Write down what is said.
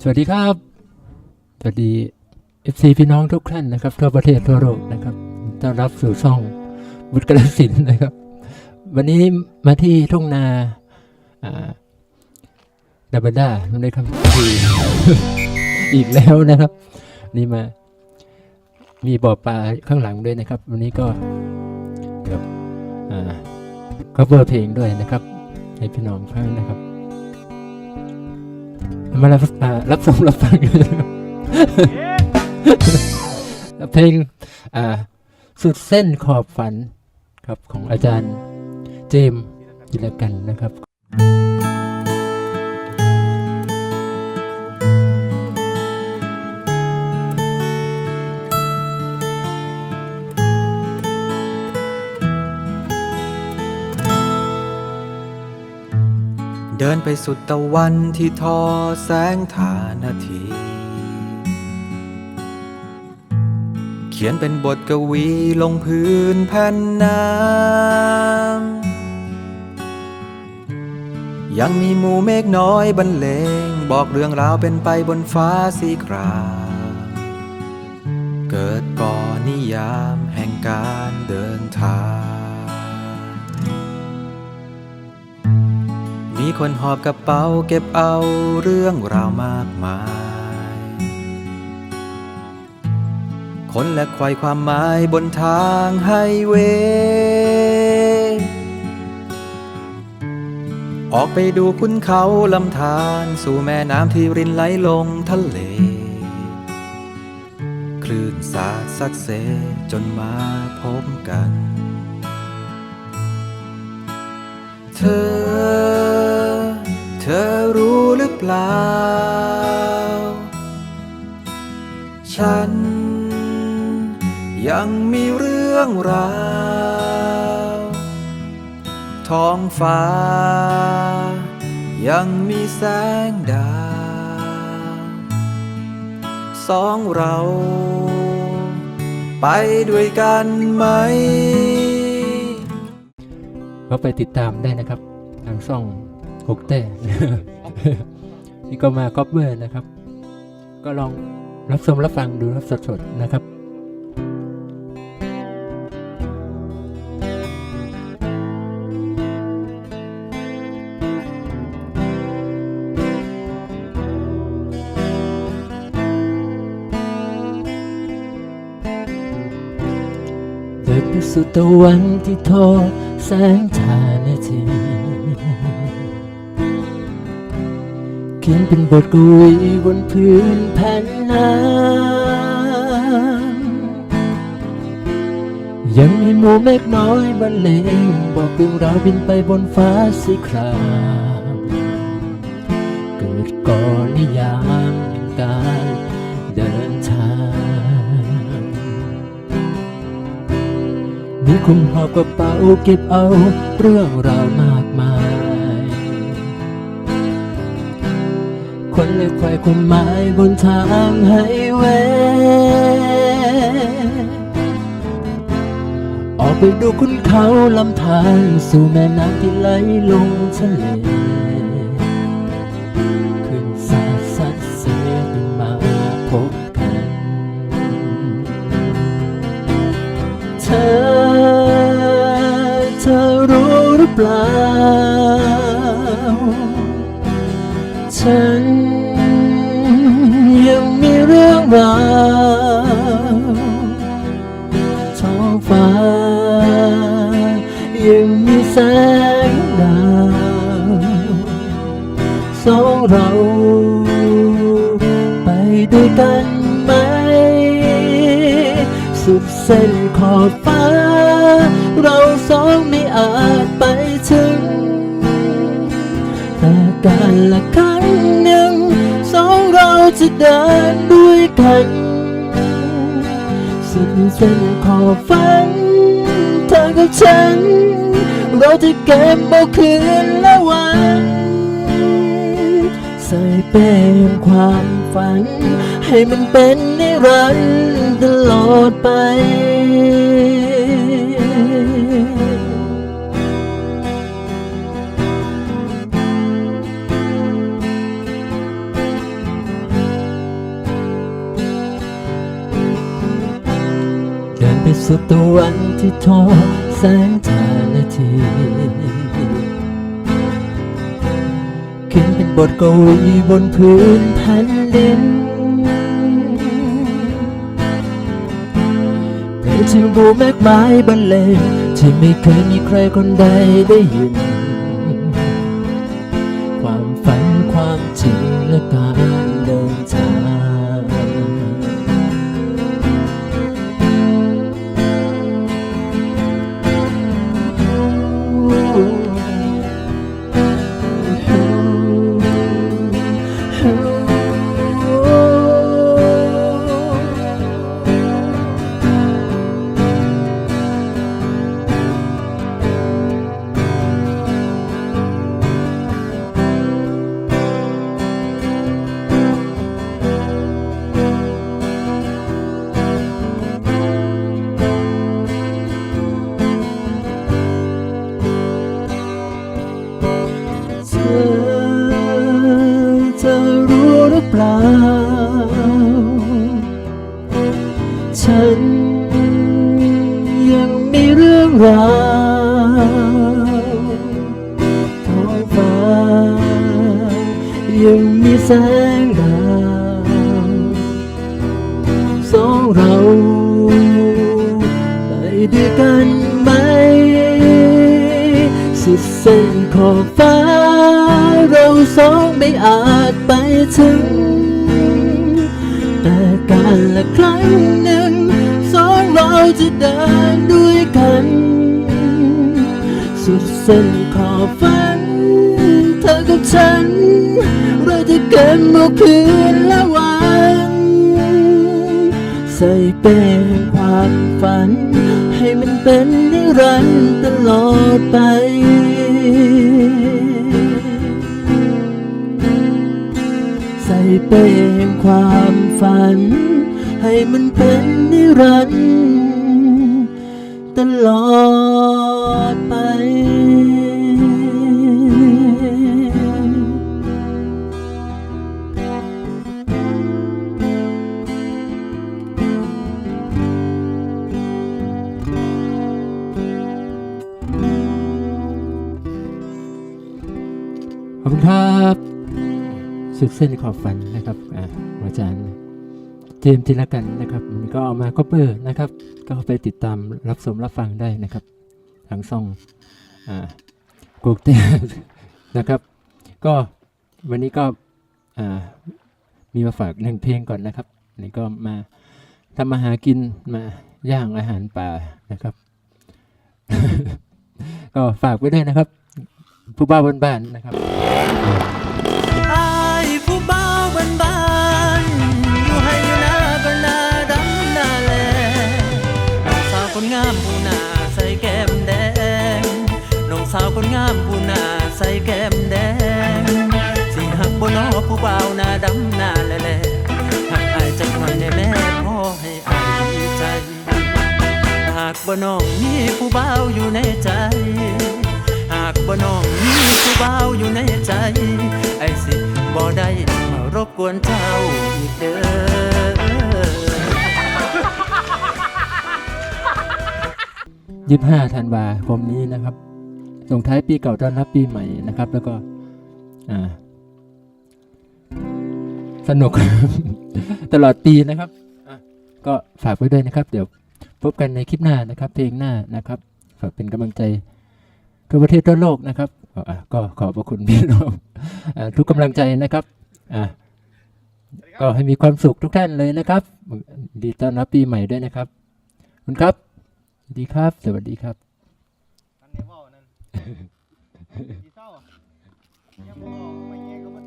สวัสดีครับ สวัสดี FC พี่น้องทุกท่านนะครับทั่วประเทศทั่วโลกนะครับต้อนรับสู่ช่องบุตรกระสินนะครับ วันนี้มาที่ทุ่งนาอ่าดับเบิลด้าในคำทีอีกแล้วนะครับ นี่มา มีบ่อปลาข้างหลังด้วยนะครับ วันนี้ก็กับอ่า cover เพลงด้วยนะครับ ให้พี่น้องฟังนะครับ มารับรับชมรับฟังกันนะครับเพลงสุดเส้นขอบฝันครับของอาจารย์เจมส์จิรกันนะครับ เดินไปสุดตะวันที่ทอแสงฐานาที เขียนเป็นบทกวีลงพื้นแผ่นน้ำยังมีหมู่เมฆน้อยบรรเลง บอกเรื่องราวเป็นไปบนฟ้าสีครามเกิดก่อนนิยามแห่งการเดินทาง มีคนหอบกระเป๋าเก็บเอาเรื่องราวมากมาย คนและควายความหมายบนทางไฮเวย์ออกไปดูคุ้นเขาลำธารสู่แม่น้ำที่รินไหลลงทะเล คลื่นสาดซัดเซจนมาพบกัน เธอ เธอรู้หรือเปล่า ฉัน ยังมีเรื่องราวท้องฟ้า ยังมีแสงดาวสองเรา ไปด้วยกันไหม ก็ไปติดตามได้นะครับ ทางช่อง หกเต้นี่ก็มาคอปเวอร์นะครับ ก็ลองรับชมรับฟังดูรับสดๆนะครับเดินไปสุดตะวันที่ทอแสงทาน เขียนเป็นบทกวีบนพื้นแผ่นน้ำยังมีหมู่เมฆน้อยบรรเลงบอกเรื่องราวบินไปบนฟ้าสีครามเกิดก่อนนิยามการเดินทาง มีคุณหอบกระเป๋าเก็บเอาเรื่องราว ความหมายบนทางไฮเวย์ออกไปดูคุณเขาลำธารสู่แม่น้ำที่ไหลลงทะเลขึ้นสาดสัดเสียกันมาพบกัน เธอ เธอรู้หรือเปล่าฉัน เรา ไปด้วยกันไหม สุดเส้นขอบฟ้า เราสองไม่อาจไปถึง แต่การละครั้งหนึ่ง สองเราจะเดินด้วยกัน สุดเส้นขอบฝันเธอกับฉัน เราจะเก็บเอาคืนและวัน ใส่เป็นความฝัน ให้มันเป็นนิรันดร์ตลอดไปเดินไปสู่ตะวันที่ทอแสงทานาที บทกวีบนพื้นแผ่นดินเพลงที่บูแมกไม้บรรเลงที่ไม่เคยมีใครคนใดได้ยิน แสงดาวสองเราไปด้วยกันไหม สุดเส้นขอบฟ้า เราสองไม่อาจไปถึง แต่การละครั้งหนึ่ง สองเราจะเดินด้วยกัน สุดเส้นขอบฝันเธอ กับฉันเราจะเกินเมื่อคืนและวัน ใส่เป็นความฝัน ให้มันเป็นนิรันดร์ตลอดไปใส่เป็นความฝัน ให้มันเป็นนิรันดร์ตลอดไป สุดเส้นขอบฝันนะครับอ่าอาจารย์เจมส์ธีรกันนะครับมันก็เอามาก็เปอร์นะครับ ก็ไปติดตามรับชมรับฟังได้นะครับทางช่องอ่ากูเต้นะครับ ก็วันนี้ก็อ่ามีมาฝากหนึ่งเพลงก่อนนะครับนนี่ก็มาทำมาหากินมาย่างอาหารป่านะครับ ก็ฝากไว้ด้วยนะครับ ผู้บ้าบนบ้านนะครับ คนงามผู้หน้าใส่แก้มแดง น้องสาวคนงามผู้หน้าใส่แก้มแดง สิหักบ่นอผู้เบาหน้าดำหน้าแลแลหักอายจักหน่อยได้แม่พ่อให้อายดีใจ หากบ่น้องมีผู้เบาอยู่ในใจ หากบ่น้องมีผู้เบาอยู่ในใจ ไอ้สิบ่ได้มารบกวนเจ้า 25ธันวาคมนี้นะครับ ส่งท้ายปีเก่าต้อนรับปีใหม่นะครับ แล้วก็สนุกตลอดปีนะครับ ก็ฝากไว้ด้วยนะครับ เดี๋ยวพบกันในคลิปหน้านะครับ เพลงหน้านะครับ ฝากเป็นกำลังใจทั่วประเทศทั่วโลกนะครับ ก็ขอบพระคุณพี่น้องทุกกำลังใจนะครับก็ให้มีความสุขทุกท่านเลยนะครับ ดีต้อนรับปีใหม่ด้วยนะครับคุณครับ ดีครับ สวัสดีครับทันนี้เว่านั่นดีเศร้ายังบ่บอกว่า